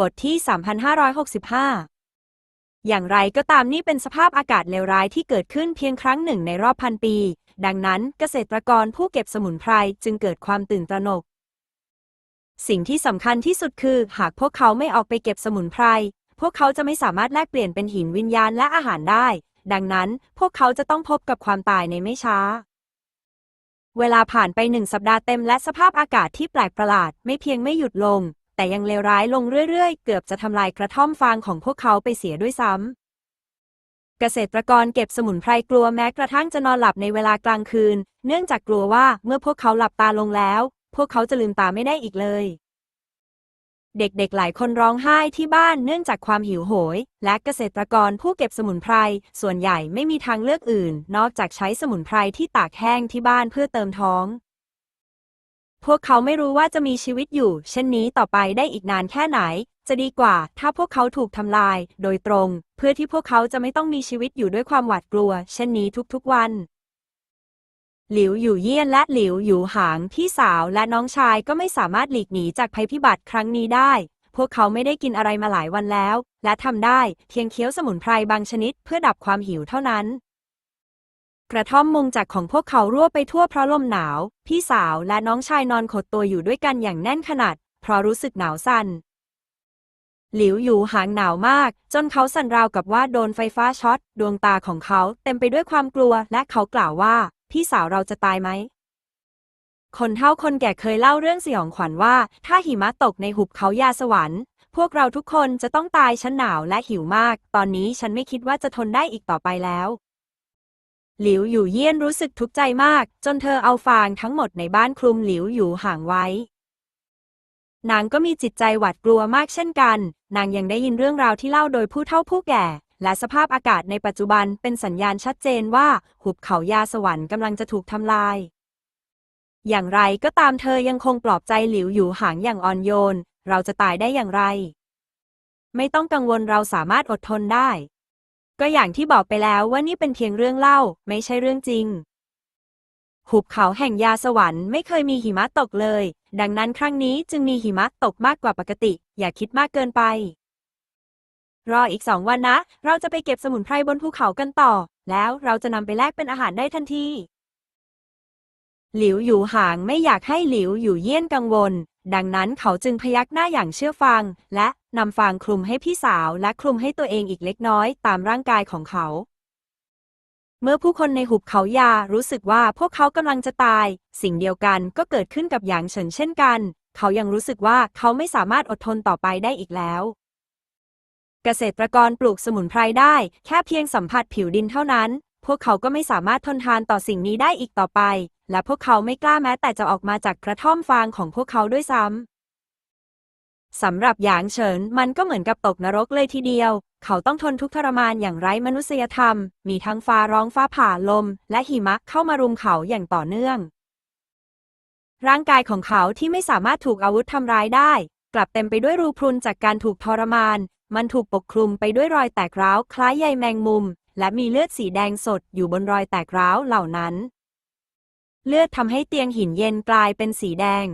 บทที่ 3565 อย่างไรก็ตามนี่เป็นสภาพอากาศเลวร้ายที่เกิดขึ้นเพียงครั้งหนึ่งในรอบพันปี ดังนั้นเกษตรกรผู้เก็บสมุนไพรจึงเกิดความตื่นตระหนก สิ่งที่สำคัญที่สุดคือ หากพวกเขาไม่ออกไปเก็บสมุนไพร พวกเขาจะไม่สามารถแลกเปลี่ยนเป็นหินวิญญาณและอาหารได้ ดังนั้นพวกเขาจะต้องพบกับความตายในไม่ช้าเวลาผ่านไปหนึ่งสัปดาห์เต็มและสภาพอากาศที่แปลกประหลาดไม่เพียงไม่หยุดลง แต่ยังเลวร้ายลงเรื่อยๆ เกือบจะทำลายกระท่อมฟางของพวกเขาไปเสียด้วยซ้ำ เกษตรกรเก็บสมุนไพรกลัวแม้กระทั่งจะนอนหลับในเวลากลางคืน เนื่องจากกลัวว่าเมื่อพวกเขาหลับตาลงแล้ว พวกเขาจะลืมตาไม่ได้อีกเลย เด็กๆหลายคนร้องไห้ที่บ้านเนื่องจากความหิวโหย และเกษตรกรผู้เก็บสมุนไพร ส่วนใหญ่ไม่มีทางเลือกอื่น นอกจากใช้สมุนไพรที่ตากแห้งที่บ้านเพื่อเติมท้อง พวกเขาไม่รู้ว่าจะมีชีวิตอยู่ เช่นนี้ต่อไปได้อีกนานแค่ไหน จะดีกว่า ถ้าพวกเขาถูกทำลาย โดยตรง เพื่อที่พวกเขาจะไม่ต้องมีชีวิตอยู่ด้วยความหวาดกลัว เช่นนี้ทุกๆวัน หลิวอยู่เยี่ยนและหลิวอยู่หาง พี่สาวและน้องชายก็ไม่สามารถหลีกหนีจากภัยพิบัติครั้งนี้ได้ พวกเขาไม่ได้กินอะไรมาหลายวันแล้ว และทำได้เพียงเคี้ยวสมุนไพรบางชนิดเพื่อดับความหิวเท่านั้น กระท่อมมุงจากของพวกเขารั่วไปทั่วเพราะลมหนาว พี่สาวและน้องชายนอนขดตัวอยู่ด้วยกันอย่างแน่นขนาด เพราะรู้สึกหนาวสั่น หลิวอยู่หางหนาวมาก จนเขาสั่นราวกับว่าโดนไฟฟ้าช็อต ดวงตาของเขาเต็มไปด้วยความกลัว และเขากล่าวว่า พี่สาวเราจะตายไหม คนเฒ่าคนแก่เคยเล่าเรื่องสยองขวัญว่า ถ้าหิมะตกในหุบเขายาสวรรค์ พวกเราทุกคนจะต้องตายฉันหนาวและหิวมาก ตอนนี้ฉันไม่คิดว่าจะทนได้อีกต่อไปแล้ว หลิวอยู่เยี่ยนรู้สึกทุกข์ใจมาก จนเธอเอาฟางทั้งหมดในบ้านคลุมหลิวอยู่ห่างไว้ นางก็มีจิตใจหวาดกลัวมากเช่นกัน นางยังได้ยินเรื่องราวที่เล่าโดยผู้เฒ่าผู้แก่ และสภาพอากาศในปัจจุบันเป็นสัญญาณชัดเจนว่า หุบเขายาสวรรค์กำลังจะถูกทำลาย อย่างไรก็ตามเธอยังคงปลอบใจหลิวอยู่ห่างอย่างอ่อนโยน เราจะตายได้อย่างไร ไม่ต้องกังวลเราสามารถอดทนได้ ก็อย่างที่บอกไปแล้วว่านี่เป็นเพียงเรื่องเล่า ไม่ใช่เรื่องจริง หุบเขาแห่งยาสวรรค์ไม่เคยมีหิมะตกเลย ดังนั้นครั้งนี้จึงมีหิมะตกมากกว่าปกติ อย่าคิดมากเกินไป รออีกสองวันนะ เราจะไปเก็บสมุนไพรบนภูเขากันต่อ แล้วเราจะนำไปแลกเป็นอาหารได้ทันที หลิวอยู่ห่างไม่อยากให้หลิวอยู่เยี่ยนกังวล ดังนั้นเขาจึงพยักหน้าอย่างเชื่อฟัง และนำฟางคลุมให้พี่สาวและคลุมให้ตัวเองอีกเล็กน้อยตามร่างกายของเขา เมื่อผู้คนในหุบเขายารู้สึกว่าพวกเขากำลังจะตาย สิ่งเดียวกันก็เกิดขึ้นกับหยางเฉินเช่นกัน เขายังรู้สึกว่าเขาไม่สามารถอดทนต่อไปได้อีกแล้ว เกษตรกรปลูกสมุนไพรได้ แค่เพียงสัมผัสผิวดินเท่านั้น พวกเขาก็ไม่สามารถทนทานต่อสิ่งนี้ได้อีกต่อไป และพวกเขาไม่กล้าแม้แต่จะออกมาจากกระท่อมฟางของพวกเขาด้วยซ้ำสำหรับหยางเฉินมันก็เหมือนกับตกนรกเลยทีเดียว เขาต้องทนทุกทรมานอย่างไร้มนุษยธรรม มีทั้งฟ้าร้องฟ้าผ่าลม และหิมะเข้ามารุมเขาอย่างต่อเนื่อง ร่างกายของเขาที่ไม่สามารถถูกอาวุธทำร้ายได้ กลับเต็มไปด้วยรูพรุนจากการถูกทรมาน มันถูกปกคลุมไปด้วยรอยแตกร้าวคล้ายใยแมงมุม และมีเลือดสีแดงสดอยู่บนรอยแตกร้าวเหล่านั้น เลือดทำให้เตียงหินเย็นกลายเป็นสีแดง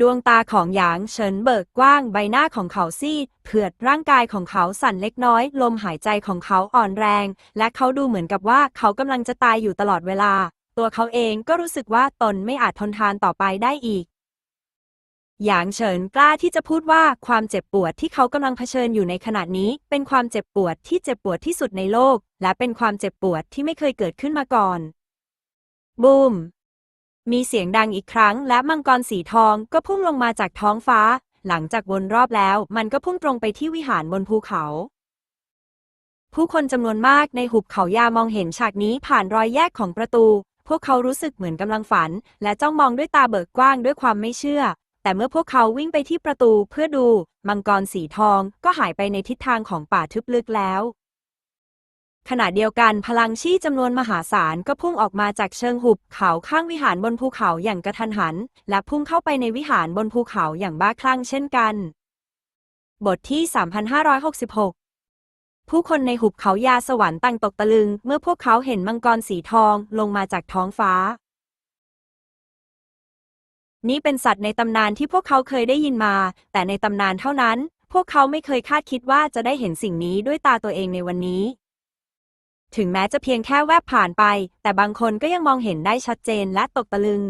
ดวงตาของหยางเฉินเบิกกว้างใบหน้าของเขาซีดเผือดร่างกายของเขาสั่นเล็กน้อย ลมหายใจของเขาอ่อนแรง และเขาดูเหมือนกับว่าเขากำลังจะตายอยู่ตลอดเวลา ตัวเขาเองก็รู้สึกว่าตนไม่อาจทนทานต่อไปได้อีก หยางเฉินกล้าที่จะพูดว่าความเจ็บปวดที่เขากำลังเผชิญอยู่ในขณะนี้ เป็นความเจ็บปวดที่เจ็บปวดที่สุดในโลก และเป็นความเจ็บปวดที่ไม่เคยเกิดขึ้นมาก่อน บูม มีเสียงดังอีกครั้ง และมังกรสีทองก็พุ่งลงมาจากท้องฟ้า หลังจากวนรอบแล้ว มันก็พุ่งตรงไปที่วิหารบนภูเขา ผู้คนจำนวนมากในหุบเขายามองเห็นฉากนี้ผ่านรอยแยกของประตู พวกเขารู้สึกเหมือนกำลังฝัน และจ้องมองด้วยตาเบิกกว้างด้วยความไม่เชื่อ แต่เมื่อพวกเขาวิ่งไปที่ประตูเพื่อดู มังกรสีทองก็หายไปในทิศทางของป่าทึบลึกแล้ว ขณะเดียวกันพลังชี่จำนวนมหาศาลก็พุ่งออกมาจากเชิงหุบเขาข้างวิหารบนภูเขาอย่างกระทันหัน และพุ่งเข้าไปในวิหารบนภูเขาอย่างบ้าคลั่งเช่นกัน บทที่ 3566ผู้คนในหุบเขายาสวรรค์ต่างตกตะลึง เมื่อพวกเขาเห็นมังกรสีทองลงมาจากท้องฟ้า นี่เป็นสัตว์ในตำนานที่พวกเขาเคยได้ยินมา แต่ในตำนานเท่านั้น พวกเขาไม่เคยคาดคิดว่าจะได้เห็นสิ่งนี้ด้วยตาตัวเองในวันนี้ ถึงแม้จะเพียงแค่แวบผ่านไป แต่บางคนก็ยังมองเห็นได้ชัดเจนและตกตะลึง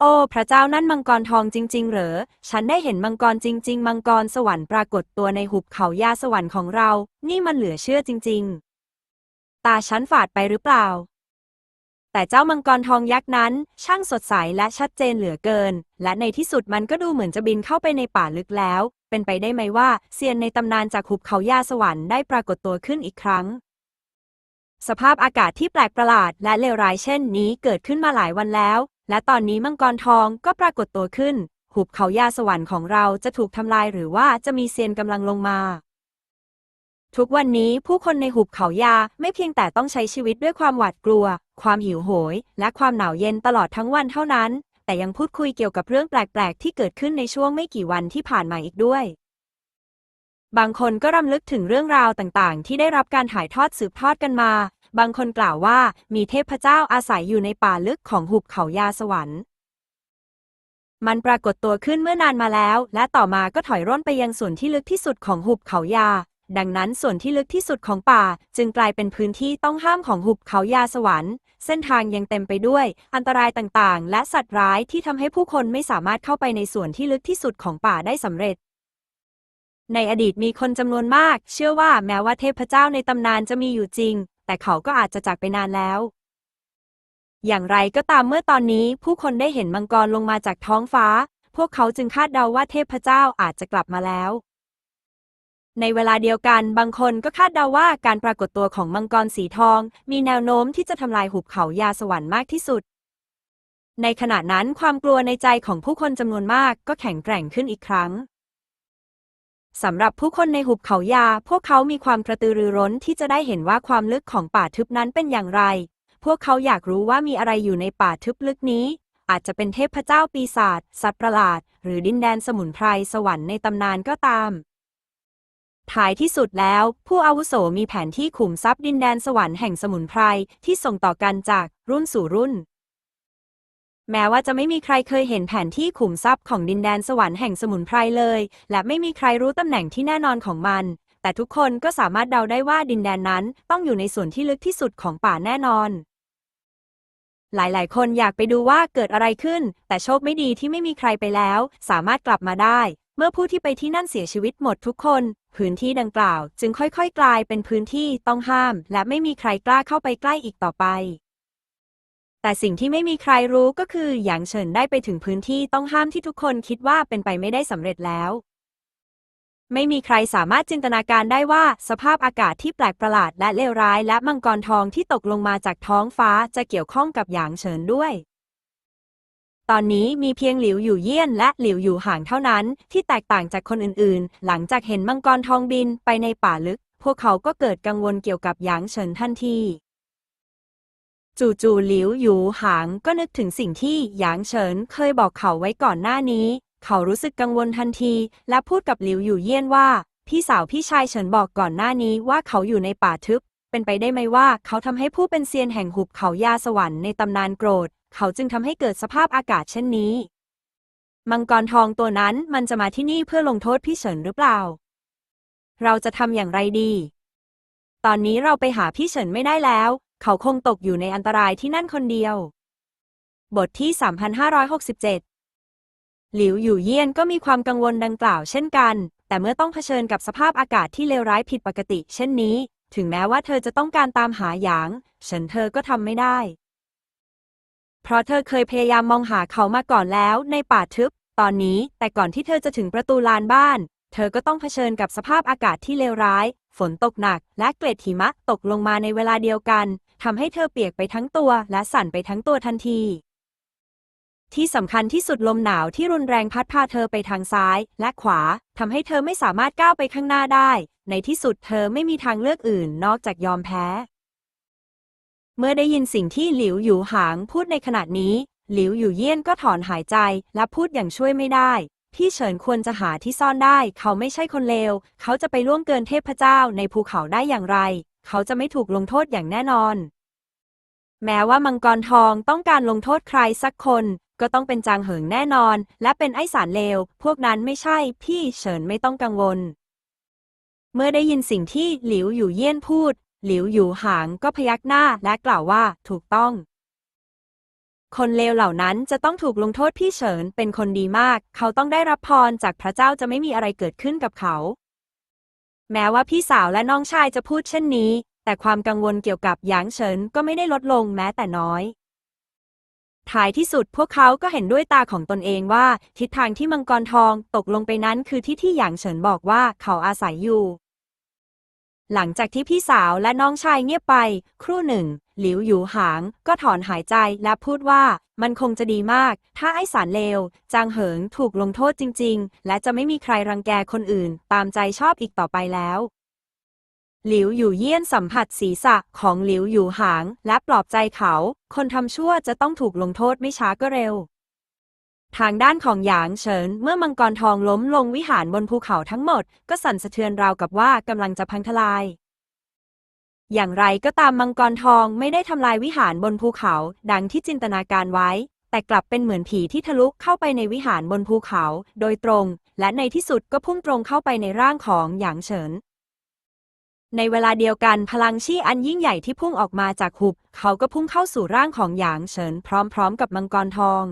โอ้ พระเจ้านั่นมังกรทองจริง ๆ เหรอ ฉันได้เห็นมังกรจริง ๆ มังกรสวรรค์ปรากฏตัวในหุบเขายาสวรรค์ของเรา นี่มันเหลือเชื่อจริง ๆ ตาฉันฝาดไปหรือเปล่า แต่เจ้ามังกรทองยักษ์นั้น ช่างสดใสและชัดเจนเหลือเกิน และในที่สุดมันก็ดูเหมือนจะบินเข้าไปในป่าลึกแล้ว เป็นไปได้ไหมว่าเซียนในตำนานจากหุบเขายาสวรรค์ได้ปรากฏตัวขึ้นอีกครั้ง สภาพอากาศที่แปลกประหลาดและเลวร้ายเช่นนี้เกิดขึ้นมาหลายวันแล้ว และตอนนี้มังกรทองก็ปรากฏตัวขึ้น หุบเขายาสวรรค์ของเราจะถูกทำลายหรือว่าจะมีเซียนกำลังลงมาทุกวันนี้ผู้คนในหุบเขายาไม่เพียงแต่ต้องใช้ชีวิตด้วยความหวาดกลัว ความหิวโหย และความหนาวเย็นตลอดทั้งวันเท่านั้น แต่ยังพูดคุยเกี่ยวกับเรื่องแปลก ๆ ที่เกิดขึ้นในช่วงไม่กี่วันที่ผ่านมาอีกด้วย บางคนก็รำลึกถึงเรื่องราวต่างๆ ที่ได้รับการถ่ายทอดสืบทอดกันมา บางคนกล่าวว่ามีเทพเจ้าอาศัยอยู่ในป่าลึกของหุบเขายาสวรรค์มันปรากฏตัวขึ้นเมื่อนานมาแล้ว และต่อมาก็ถอยร่นไปยังส่วนที่ลึกที่สุดของหุบเขายา ดังนั้นส่วนที่ลึกที่สุดของป่าจึงกลายเป็นพื้นที่ต้องห้ามของหุบเขายาสวรรค์ เส้นทางยังเต็มไปด้วย อันตรายต่างๆ และสัตว์ร้ายที่ทำให้ผู้คนไม่สามารถเข้าไปในส่วนที่ลึกที่สุดของป่าได้สำเร็จ ในอดีตมีคนจำนวนมาก เชื่อว่าแม้ว่าเทพเจ้าในตำนานจะมีอยู่จริง แต่เขาก็อาจจะจากไปนานแล้วอย่างไรก็ตามเมื่อตอนนี้ผู้คนได้เห็นมังกรลงมาจากท้องฟ้า พวกเขาจึงคาดเดาว่าเทพเจ้าอาจจะกลับมาแล้ว ในเวลาเดียวกันบางคนก็คาดเดาว่าการปรากฏตัวของมังกรสีทอง มีแนวโน้มที่จะทำลายหุบเขายาสวรรค์มากที่สุด ในขณะนั้นความกลัวในใจของผู้คนจำนวนมากก็แข็งแกร่งขึ้นอีกครั้งสำหรับผู้คนในหุบเขายา พวกเขามีความกระตือรือร้นที่จะได้เห็นว่าความลึกของป่าทึบนั้นเป็นอย่างไร พวกเขาอยากรู้ว่ามีอะไรอยู่ในป่าทึบลึกนี้ อาจจะเป็นเทพเจ้าปีศาจสัตว์ประหลาด หรือดินแดนสมุนไพรสวรรค์ในตำนานก็ตาม ท้ายที่สุดแล้ว ผู้อาวุโสมีแผนที่ขุมทรัพย์ดินแดนสวรรค์แห่งสมุนไพรที่ส่งต่อกันจากรุ่นสู่รุ่น แม้ว่าจะไม่มีใครเคยเห็นแผนที่ขุมทรัพย์ของดินแดนสวรรค์แห่งสมุนไพรเลย และไม่มีใครรู้ตำแหน่งที่แน่นอนของมัน แต่ทุกคนก็สามารถเดาได้ว่าดินแดนนั้นต้องอยู่ในส่วนที่ลึกที่สุดของป่าแน่นอนหลาย ๆ คนอยากไปดูว่าเกิดอะไรขึ้น แต่โชคไม่ดีที่ไม่มีใครไปแล้ว สามารถกลับมาได้ เมื่อผู้ที่ไปที่นั่นเสียชีวิตหมดทุกคน พื้นที่ดังกล่าว จึงค่อยๆ กลายเป็นพื้นที่ต้องห้าม และไม่มีใครกล้าเข้าไปใกล้อีกต่อไป แต่สิ่งที่ไม่มีใครรู้ก็คือหยางเฉินได้ไปถึงพื้นที่ต้องห้ามที่ทุกคนคิดว่าเป็นไปไม่ได้สำเร็จแล้ว ไม่มีใครสามารถจินตนาการได้ว่าสภาพอากาศที่แปลกประหลาดและเลวร้าย และมังกรทองที่ตกลงมาจากท้องฟ้าจะเกี่ยวข้องกับหยางเฉินด้วย ตอนนี้มีเพียงหลิวอยู่เยี่ยนและหลิวอยู่ห่างเท่านั้น ที่แตกต่างจากคนอื่นๆ หลังจากเห็นมังกรทองบินไปในป่าลึก พวกเขาก็เกิดกังวลเกี่ยวกับหยางเฉินทันทีจู่ๆหลิวอยู่หางก็นึกถึงสิ่งที่หยางเฉินเคยบอกเขาไว้ก่อนหน้านี้ เขารู้สึกกังวลทันที และพูดกับหลิวอยู่เยี่ยนว่า พี่สาวพี่ชายเฉินบอกก่อนหน้านี้ว่าเขาอยู่ในป่าทึบ เป็นไปได้ไหมว่า เขาทำให้ผู้เป็นเซียนแห่งหุบเขายาสวรรค์ในตำนานโกรธ เขาจึงทำให้เกิดสภาพอากาศเช่นนี้ มังกรทองตัวนั้นมันจะมาที่นี่เพื่อลงโทษพี่เฉินหรือเปล่า เราจะทำอย่างไรดี ตอนนี้เราไปหาพี่เฉินไม่ได้แล้ว เขาคงตกอยู่ในอันตรายที่นั่นคนเดียว บทที่ 3567หลิวอยู่เยี่ยนก็มีความกังวลดังกล่าวเช่นกัน แต่เมื่อต้องเผชิญกับสภาพอากาศที่เลวร้ายผิดปกติ เช่นนี้ ถึงแม้ว่าเธอจะต้องการตามหาหยางฉินเธอก็ทำไม่ได้ เพราะเธอเคยพยายามมองหาเขามาก่อนแล้วในป่าทึบ ตอนนี้แต่ก่อนที่เธอจะถึงประตูลานบ้าน เธอก็ต้องเผชิญกับสภาพอากาศที่เลวร้าย ฝนตกหนัก และเกล็ดหิมะตกลงมาในเวลาเดียวกันทำให้เธอเปียกไปทั้งตัวและสั่นไปทั้งตัวทันที ที่สำคัญที่สุดลมหนาวที่รุนแรงพัดพาเธอไปทางซ้ายและขวาทำให้เธอไม่สามารถก้าวไปข้างหน้าได้ ในที่สุดเธอไม่มีทางเลือกอื่นนอกจากยอมแพ้ เมื่อได้ยินสิ่งที่หลิวอยู่หางพูดในขณะนี้ หลิวอยู่เยี่ยนก็ถอนหายใจและพูดอย่างช่วยไม่ได้ พี่เฉินควรจะหาที่ซ่อนได้ เขาไม่ใช่คนเลว เขาจะไปล่วงเกินเทพเจ้าในภูเขาได้อย่างไร เขาจะไม่ถูกลงโทษอย่างแน่นอนแม้ว่ามังกรทองต้องการลงโทษใครสักคน ก็ต้องเป็นจางเหิงแน่นอน และเป็นไอสารเลว พวกนั้นไม่ใช่ พี่เฉินไม่ต้องกังวล เมื่อได้ยินสิ่งที่หลิวอยู่เยี่ยนพูด หลิวอยู่หางก็พยักหน้าและกล่าวว่าถูกต้อง คนเลวเหล่านั้นจะต้องถูกลงโทษพี่เฉินเป็นคนดีมาก เขาต้องได้รับพรจากพระเจ้าจะไม่มีอะไรเกิดขึ้นกับเขา แม้ว่าพี่สาวและน้องชายจะพูดเช่นนี้ แต่ความกังวลเกี่ยวกับหยางเฉินก็ไม่ได้ลดลงแม้แต่น้อย ท้ายที่สุดพวกเขาก็เห็นด้วยตาของตนเองว่า ทิศทางที่มังกรทองตกลงไปนั้นคือที่ที่หยางเฉินบอกว่าเขาอาศัยอยู่ หลังจากที่พี่สาวและน้องชายเงียบไป ครู่หนึ่ง หลิวหยูหาง ก็ถอนหายใจและพูดว่ามันคงจะดีมาก ถ้าไอ้สารเลว จางเหิงถูกลงโทษจริง ๆ และจะไม่มีใครรังแกคนอื่น ตามใจชอบอีกต่อไปแล้ว หลิวอยู่เยี่ยนสัมผัสศีรษะของหลิวอยู่หาง และปลอบใจเขา คนทำชั่วจะต้องถูกลงโทษไม่ช้าก็เร็ว ทางด้านของหยางเฉิน เมื่อมังกรทองล้มลงวิหารบนภูเขาทั้งหมด ก็สั่นสะเทือนราวกับว่ากำลังจะพังทลาย อย่างไรก็ตามมังกรทองไม่ได้ทำลายวิหารบนภูเขา ดังที่จินตนาการไว้ แต่กลับเป็นเหมือนผีที่ทะลุเข้าไปในวิหารบนภูเขา โดยตรง และในที่สุดก็พุ่งตรงเข้าไปในร่างของหยางเฉิน ในเวลาเดียวกันพลังชี่อันยิ่งใหญ่ที่พุ่งออกมาจากหุบ เขาก็พุ่งเข้าสู่ร่างของหยางเฉินพร้อมๆกับมังกรทอง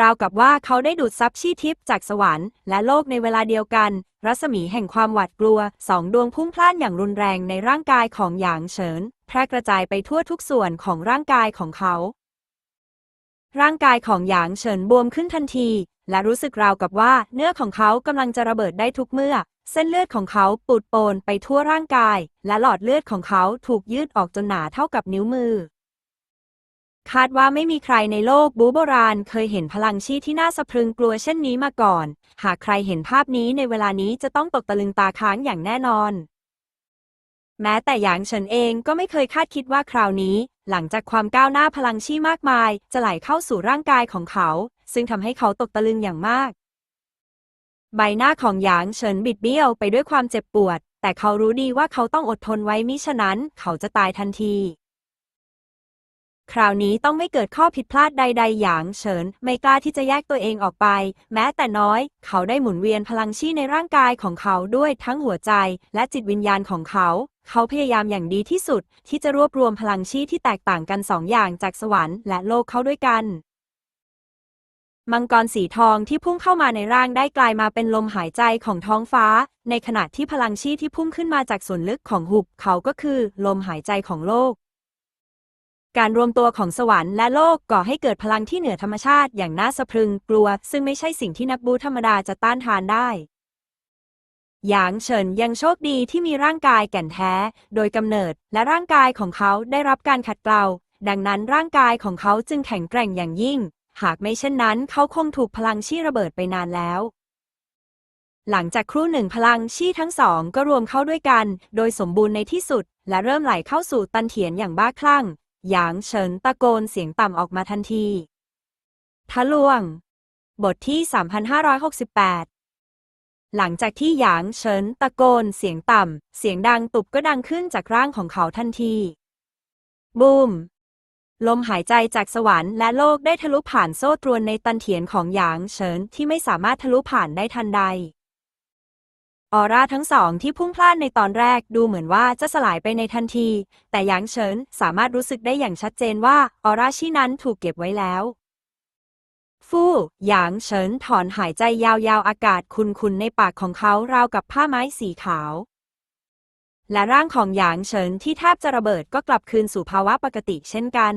ราวกับว่าเขาได้ดูดซับชี่ทิพย์จากสวรรค์และโลกในเวลาเดียวกัน รัศมีแห่งความหวาดกลัวสองดวงพุ่งพล่านอย่างรุนแรงในร่างกายของหยางเฉิน แพร่กระจายไปทั่วทุกส่วนของร่างกายของเขา ร่างกายของหยางเฉินบวมขึ้นทันที และรู้สึกราวกับว่าเนื้อของเขากำลังจะระเบิดได้ทุกเมื่อ เส้นเลือดของเขาปูดโปนไปทั่วร่างกาย และหลอดเลือดของเขาถูกยืดออกจนหนาเท่ากับนิ้วมือ คาดว่าไม่มีใครในโลกบูโบราณเคยเห็นพลังชีที่น่าสะพรึงกลัวเช่นนี้มาก่อน หากใครเห็นภาพนี้ในเวลานี้จะต้องตกตะลึงตาค้างอย่างแน่นอน แม้แต่หยางเฉินเองก็ไม่เคยคาดคิดว่าคราวนี้ หลังจากความก้าวหน้าพลังชีมากมาย จะไหลเข้าสู่ร่างกายของเขา ซึ่งทำให้เขาตกตะลึงอย่างมาก ใบหน้าของหยางเฉินบิดเบี้ยวไปด้วยความเจ็บปวด แต่เขารู้ดีว่าเขาต้องอดทนไว้มิฉะนั้น เขาจะตายทันที คราวนี้ต้องไม่เกิดข้อผิดพลาดใดๆอย่างเฉินไม่กล้าที่จะแยกตัวเองออกไป แม้แต่น้อย เขาได้หมุนเวียนพลังชีในร่างกายของเขาด้วยทั้งหัวใจและจิตวิญญาณของเขา เขาพยายามอย่างดีที่สุด ที่จะรวบรวมพลังชีที่แตกต่างกันสองอย่างจากสวรรค์และโลกเข้าด้วยกัน มังกรสีทองที่พุ่งเข้ามาในร่างได้กลายมาเป็นลมหายใจของท้องฟ้า ในขณะที่พลังชีที่พุ่งขึ้นมาจากส่วนลึกของหุบเขาก็คือ ลมหายใจของโลก การรวมตัวของสวรรค์และโลกก่อให้เกิดพลังที่เหนือธรรมชาติอย่างน่าสะพรึงกลัว ซึ่งไม่ใช่สิ่งที่นักบูธรรมดาจะต้านทานได้ หยางเฉินยังโชคดีที่มีร่างกายแก่นแท้ โดยกำเนิดและร่างกายของเขาได้รับการขัดเกลา ดังนั้นร่างกายของเขาจึงแข็งแกร่งอย่างยิ่ง หากไม่เช่นนั้นเขาคงถูกพลังชี่ระเบิดไปนานแล้ว หลังจากครู่หนึ่งพลังชี่ทั้งสองก็รวมเข้าด้วยกัน โดยสมบูรณ์ในที่สุด และเริ่มไหลเข้าสู่ตันเถียนอย่างบ้าคลั่ง หยางเฉินตะโกนเสียงต่ำออกมาทันทีทะลวง บทที่ 3568 หลังจากที่หยางเฉินตะโกนเสียงต่ำ เสียงดังตุบก็ดังขึ้นจากร่างของเขาทันที บูม ลมหายใจจากสวรรค์และโลกได้ทะลุผ่านโซ่ตรวนในตันเถียนของหยางเฉินที่ไม่สามารถทะลุผ่านได้ทันใด ออร่าทั้งสองที่พุ่งพล่านในตอนแรกดูเหมือนว่าจะสลายไปในทันที แต่หยางเฉินสามารถรู้สึกได้อย่างชัดเจนว่าออร่าชี่นั้นถูกเก็บไว้แล้ว ฟู่หยางเฉินถอนหายใจยาวๆ อากาศคุนๆในปากของเขาราวกับผ้าไม้สีขาว และร่างของหยางเฉินที่แทบจะระเบิดก็กลับคืนสู่ภาวะปกติเช่นกัน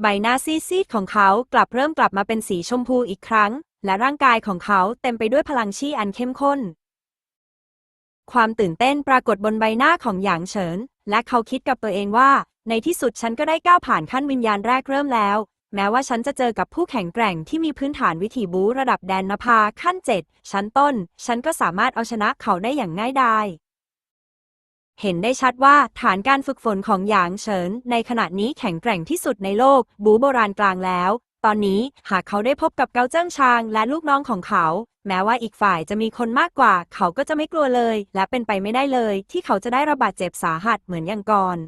ใบหน้าซีดๆของเขากลับเริ่มกลับมาเป็นสีชมพูอีกครั้ง และร่างกายของเขาเต็มไปด้วยพลังชี่อันเข้มข้น ความตื่นเต้นปรากฏบนใบหน้าของหยางเฉิน และเขาคิดกับตัวเองว่า ในที่สุดฉันก็ได้ก้าวผ่านขั้นวิญญาณแรกเริ่มแล้ว แม้ว่าฉันจะเจอกับผู้แข็งแกร่งที่มีพื้นฐานวิถีบู๊ระดับแดนนภาขั้นเจ็ดชั้นต้น ฉันก็สามารถเอาชนะเขาได้อย่างง่ายดายเห็นได้ชัดว่าฐานการฝึกฝนของหยางเฉิน ในขณะนี้แข็งแกร่งที่สุดในโลก บูโบราณกลางแล้ว ตอนนี้หากเขาได้พบกับเกาเจิ้งชางและลูกน้องของเขา แม้ว่าอีกฝ่ายจะมีคนมากกว่า เขาก็จะไม่กลัวเลย และเป็นไปไม่ได้เลย ที่เขาจะได้ระบาดเจ็บสาหัสเหมือนอย่างก่อน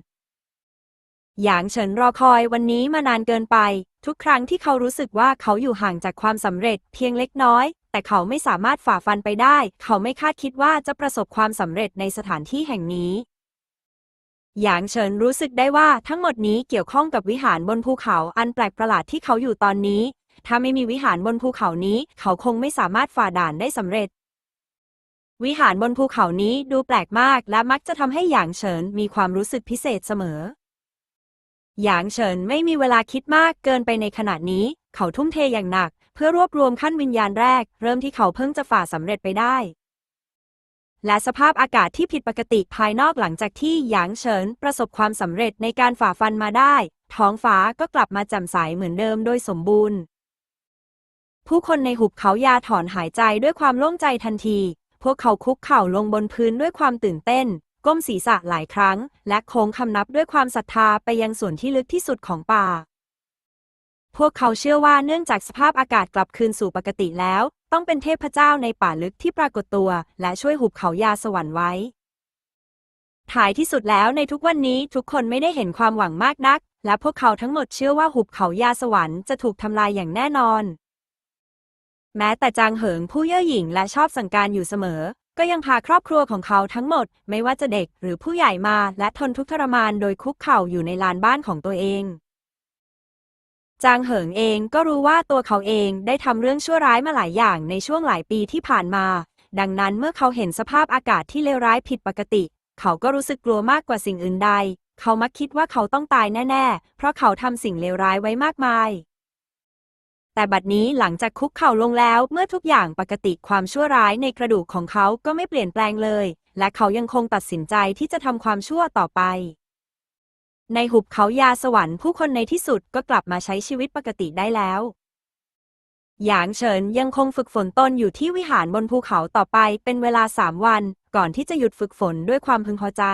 หยางเฉินรอคอยวันนี้มานานเกินไป ทุกครั้งที่เขารู้สึกว่าเขาอยู่ห่างจากความสำเร็จเพียงเล็กน้อย แต่เขาไม่สามารถฝ่าฟันไปได้ เขาไม่คาดคิดว่าจะประสบความสำเร็จในสถานที่แห่งนี้ หยางเฉินรู้สึกได้ว่าทั้งหมดนี้เกี่ยวข้องกับวิหารบนภูเขาอันแปลกประหลาดที่เขาอยู่ตอนนี้ ถ้าไม่มีวิหารบนภูเขานี้ เขาคงไม่สามารถฝ่าด่านได้สำเร็จ วิหารบนภูเขานี้ดูแปลกมากและมักจะทำให้หยางเฉินมีความรู้สึกพิเศษเสมอ หยางเฉินไม่มีเวลาคิดมากเกินไปในขณะนี้ เขาทุ่มเทอย่างหนัก เพื่อรวบรวมขั้นวิญญาณแรก เริ่มที่เขาเพิ่งจะฝ่าสำเร็จไปได้ และสภาพอากาศที่ผิดปกติภายนอกหลังจากที่หยางเฉินประสบความสำเร็จในการฝ่าฟันมาได้ ท้องฟ้าก็กลับมาแจ่มใสเหมือนเดิมโดยสมบูรณ์ ผู้คนในหุบเขายาถอนหายใจด้วยความโล่งใจทันที พวกเขาคุกเข่าลงบนพื้นด้วยความตื่นเต้น ก้มศีรษะหลายครั้ง และโค้งคำนับด้วยความศรัทธาไปยังส่วนที่ลึกที่สุดของป่า พวกเขาเชื่อว่าเนื่องจากสภาพอากาศกลับคืนสู่ปกติแล้ว ต้องเป็นเทพเจ้าในป่าลึกที่ปรากฏตัว และช่วยหุบเขายาสวรรค์ไว้ท้ายที่สุดแล้วในทุกวันนี้ทุกคนไม่ได้เห็นความหวังมากนัก และพวกเขาทั้งหมดเชื่อว่าหุบเขายาสวรรค์จะถูกทำลายอย่างแน่นอนแม้แต่จางเหิงผู้เย่อหยิ่งและชอบสั่งการอยู่เสมอ ก็ยังพาครอบครัวของเขาทั้งหมด ไม่ว่าจะเด็กหรือผู้ใหญ่มาและทนทุกข์ทรมานโดยคุกเข่าอยู่ในลานบ้านของตัวเอง จางเหิงเองก็รู้ว่าตัวเขาเองได้ทำเรื่องชั่วร้ายมาหลายอย่างในช่วงหลายปีที่ผ่านมา ดังนั้นเมื่อเขาเห็นสภาพอากาศที่เลวร้ายผิดปกติ เขาก็รู้สึกกลัวมากกว่าสิ่งอื่นใด เขามักคิดว่าเขาต้องตายแน่ ๆ เพราะเขาทำสิ่งเลวร้ายไว้มากมาย แต่บัดนี้หลังจากคุกเข่าลงแล้วเมื่อทุกอย่างปกติความชั่วร้ายในกระดูกของเขาก็ไม่เปลี่ยนแปลงเลย และเขายังคงตัดสินใจที่จะทำความชั่วต่อไป ในหุบเขายาสวรรค์ผู้คนในที่สุดก็กลับมาใช้ชีวิตปกติได้แล้ว หยางเฉินยังคงฝึกฝนตนอยู่ที่วิหารบนภูเขาต่อไปเป็นเวลาสามวัน ก่อนที่จะหยุดฝึกฝนด้วยความพึงพอใจ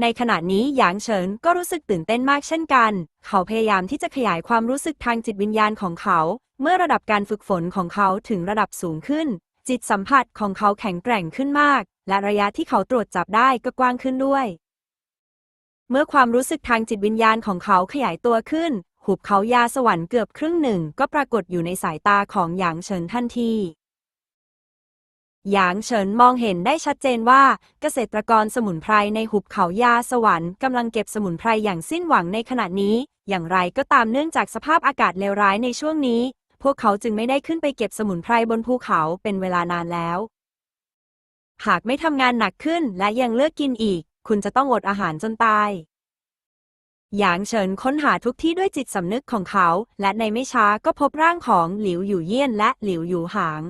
ในขณะนี้หยางเฉินก็รู้สึกตื่นเต้นมากเช่นกัน เขาพยายามที่จะขยายความรู้สึกทางจิตวิญญาณของเขา เมื่อระดับการฝึกฝนของเขาถึงระดับสูงขึ้น จิตสัมผัสของเขาแข็งแกร่งขึ้นมาก และระยะที่เขาตรวจจับได้ก็กว้างขึ้นด้วย เมื่อความรู้สึกทางจิตวิญญาณของเขาขยายตัวขึ้น หุบเขายาสวรรค์เกือบครึ่งหนึ่ง ก็ปรากฏอยู่ในสายตาของหยางเฉินทันที หยางเฉินมองเห็นได้ชัดเจนว่าเกษตรกรสมุนไพรในหุบเขายาสวรรค์กำลังเก็บสมุนไพรอย่างสิ้นหวังในขณะนี้ อย่างไรก็ตามเนื่องจากสภาพอากาศเลวร้ายในช่วงนี้ พวกเขาจึงไม่ได้ขึ้นไปเก็บสมุนไพรบนภูเขาเป็นเวลานานแล้ว หากไม่ทำงานหนักขึ้นและยังเลือกกินอีก คุณจะต้องอดอาหารจนตายหยางเฉินค้นหาทุกที่ด้วยจิตสำนึกของเขา และในไม่ช้าก็พบร่างของหลิวอยู่เยี่ยนและหลิวอยู่หาง